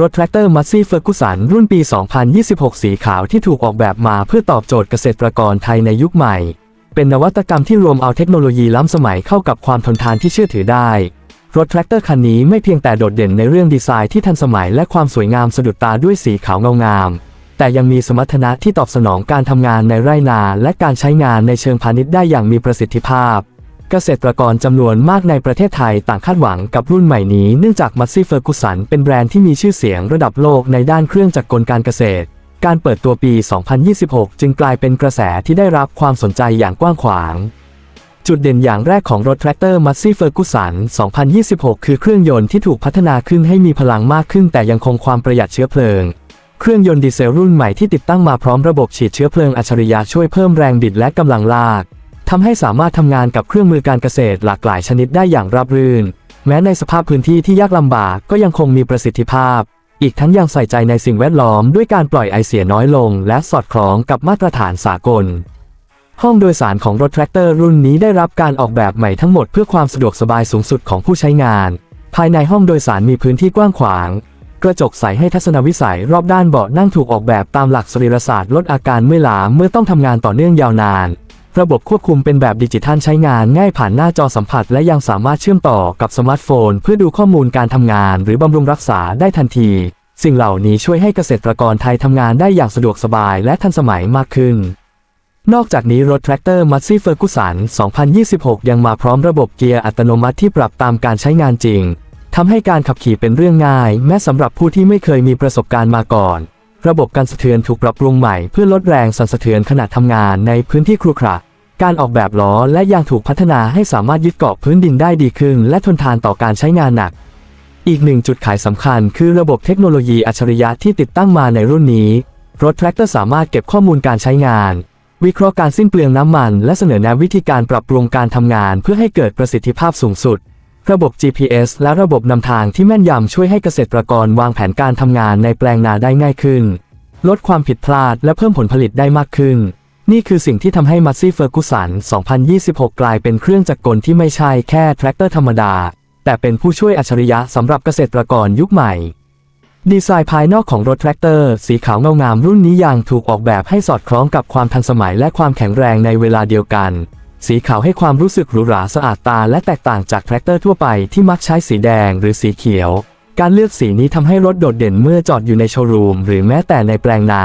รถแทรกเตอร์มัซซี่เฟอร์กุสันรุ่นปี 2026 สีขาวที่ถูกออกแบบมาเพื่อตอบโจทย์เกษตรกรไทยในยุคใหม่ เป็นนวัตกรรมที่รวมเอาเทคโนโลยีล้ำสมัยเข้ากับความทนทานที่เชื่อถือได้ รถแทรกเตอร์คันนี้ไม่เพียงแต่โดดเด่นในเรื่องดีไซน์ที่ทันสมัยและความสวยงามสะดุดตาด้วยสีขาวเงางาม แต่ยังมีสมรรถนะที่ตอบสนองการทำงานในไร่นา และการใช้งานในเชิงพาณิชย์ได้อย่างมีประสิทธิภาพ เกษตรกรจำนวนมากในประเทศไทยต่างคาดหวังกับรุ่นใหม่นี้เนื่องจากมั s ซี่เฟอร์กุสันเป็นแบรนด์ที่มีชื่อเสียงระดับโลกในด้านเครื่องจักรกลการเกษตร การเปิดตัวปี 2026 จึงกลายเป็นกระแสที่ได้รับความสนใจอย่างกว้างขวาง จุดเด่นอย่างแรกของรถแทรกเตอร์มั s ซี่เฟอร์กุสัน 2026 คือเครื่องยนต์ที่ถูกพัฒนาขึ้นให้มีพลังมากขึ้น แต่ยังคงความประหยัดเชื้อเพลิงเครื่องยนต์ดีเซลรุ่นใหม่ที่ติดตั้งมาพร้อมระบบฉีดเชื้อเพลิงอัจฉริยะช่วยเพิ่มแรงบิดและกำลังลากำให้สามารถทำงานกับเครื่องมือการเกษตรหลากหลายชนิดได้อย่างราบรื่น แม้ในสภาพพื้นที่ที่ยากลำบากก็ยังคงมีประสิทธิภาพ อีกทั้งยังใส่ใจในสิ่งแวดล้อมด้วยการปล่อยไอเสียน้อยลง และสอดคล้องกับมาตรฐานสากล ห้องโดยสารของรถแทรกเตอร์รุ่นนี้ได้รับการออกแบบใหม่ทั้งหมดเพื่อความสะดวกสบายสูงสุดของผู้ใช้งาน ภายในห้องโดยสารมีพื้นที่กว้างขวางกระจกใสให้ทัศนวิสัยรอบด้านเบาะนั่งถูกออกแบบตามหลักสรีรศาสตร์ลดอาการเมื่อยล้าเมื่อต้องทำงานต่อเนื่องยาวนาน ระบบควบคุมเป็นแบบดิจิทัลใช้งานง่ายผ่านหน้าจอสัมผัส และยังสามารถเชื่อมต่อกับสมาร์ทโฟน เพื่อดูข้อมูลการทำงาน หรือบำรุงรักษาได้ทันที สิ่งเหล่านี้ช่วยให้เกษตรกรไทยทำงานได้อย่างสะดวกสบายและทันสมัยมากขึ้น นอกจากนี้รถแทรกเตอร์มั s ซี่เฟอร์กุสัน 2026 ยังมาพร้อมระบบเกียร์อัตโนมัติที่ปรับตามการใช้งานจริงทำให้การขับขี่เป็นเรื่องง่าย แม้สำหรับผู้ที่ไม่เคยมีประสบการณ์มาก่อน ระบบการสะเทือนถูกปรับปรุงใหม่เพื่อลดแรงสั่นสะเทือนขณะทำงานในพื้นที่ครุขระการออกแบบล้อและยางถูกพัฒนาให้สามารถยึดเกาะพื้นดินได้ดีขึ้น และทนทานต่อการใช้งานหนัก อีกหนึ่งจุดขายสำคัญคือระบบเทคโนโลยีอัจฉริยะที่ติดตั้งมาในรุ่นนี้ รถแทรกเตอร์สามารถเก็บข้อมูลการใช้งาน วิเคราะห์การสิ้นเปลืองน้ำมัน และเสนอแนะวิธีการปรับปรุงการทำงานเพื่อให้เกิดประสิทธิภาพสูงสุด ระบบ GPS และระบบนำทางที่แม่นยำช่วยให้เกษตรกรวางแผนการทำงานในแปลงนาได้ง่ายขึ้น ลดความผิดพลาดและเพิ่มผลผลิตได้มากขึ้น นี่คือสิ่งที่ทำให้มั s ซี่เฟอร์กุสัน 2026 กลายเป็นเครื่องจักรกลที่ไม่ใช่แค่แทรกเตอร์ธรรมดา แต่เป็นผู้ช่วยอัจฉริยะสำหรับเกษตรกรยุคใหม่ ดีไซน์ภายนอกของรถแทรกเตอร์สีขาวเงางามรุ่นนี้ยังถูกออกแบบให้สอดคล้องกับความทันสมัยและความแข็งแรงในเวลาเดียวกัน สีขาวให้ความรู้สึกหรูหราสะอาดตาและแตกต่างจากแทรกเตอร์ทั่วไปที่มักใช้สีแดงหรือสีเขียว การเลือกสีนี้ทำให้รถโดดเด่นเมื่อจอดอยู่ในโชว์รูมหรือแม้แต่ในแปลงนา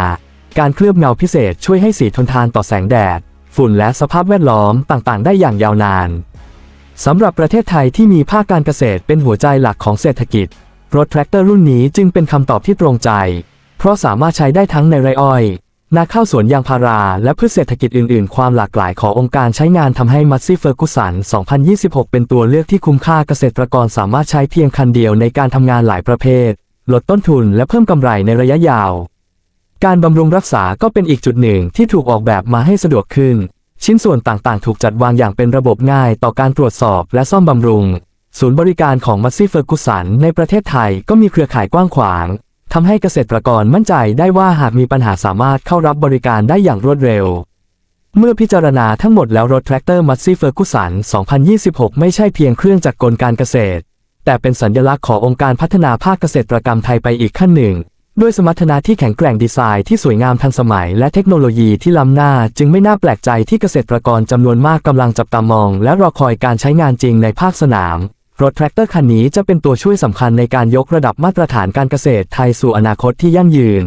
การเคลือบเงาพิเศษช่วยให้สีทนทานต่อแสงแดด ฝุ่นและสภาพแวดล้อมต่างๆ ได้อย่างยาวนานสำหรับประเทศไทยที่มีภาคการเกษตรเป็นหัวใจหลักของเศรษฐกิจ รถแทรกเตอร์รุ่นนี้จึงเป็นคำตอบที่ตรงใจ เพราะสามารถใช้ได้ทั้งในไรอ้อย นาข้าวสวนยางพาราและพืชเศรษฐกิจอื่นๆ ความหลากหลายขององค์การใช้งานทำให้มั s ซี่เฟอร์กุสัน 2026 เป็นตัวเลือกที่คุ้มค่าเกษตรกรสามารถใช้เพียงคันเดียวในการทำงานหลายประเภท ลดต้นทุนและเพิ่มกำไรในระยะยาว การบำรุงรักษาก็เป็นอีกจุดหนึ่งที่ถูกออกแบบมาให้สะดวกขึ้น ชิ้นส่วนต่างๆ ถูกจัดวางอย่างเป็นระบบง่ายต่อการตรวจสอบและซ่อมบำรุง ศูนย์บริการของมั s ซี่เฟอร์กุสันในประเทศไทยก็มีเครือข่ายกว้างขวาง ทำให้เกษตรกรมั่นใจได้ว่าหากมีปัญหาสามารถเข้ารับบริการได้อย่างรวดเร็ว เมื่อพิจารณาทั้งหมดแล้วรถแทรกเตอร์มั s ซี่เฟอร์กุสัน 2026 ไม่ใช่เพียงเครื่องจักรกลการเกษตร แต่เป็นสัญลักษณ์ขององค์การพัฒนาภาคเกษตรกรรมไทยไปอีกขั้นหนึ่ง ด้วยสมรรถนะที่แข็งแกร่งดีไซน์ที่สวยงามทันสมัย และเทคโนโลยีที่ล้ำหน้า จึงไม่น่าแปลกใจที่เกษตรกรจำนวนมากกำลังจับตามอง และรอคอยการใช้งานจริงในภาคสนาม รถแทรกเตอร์คันนี้จะเป็นตัวช่วยสำคัญในการยกระดับมาตรฐานการเกษตรไทยสู่อนาคตที่ยั่งยืน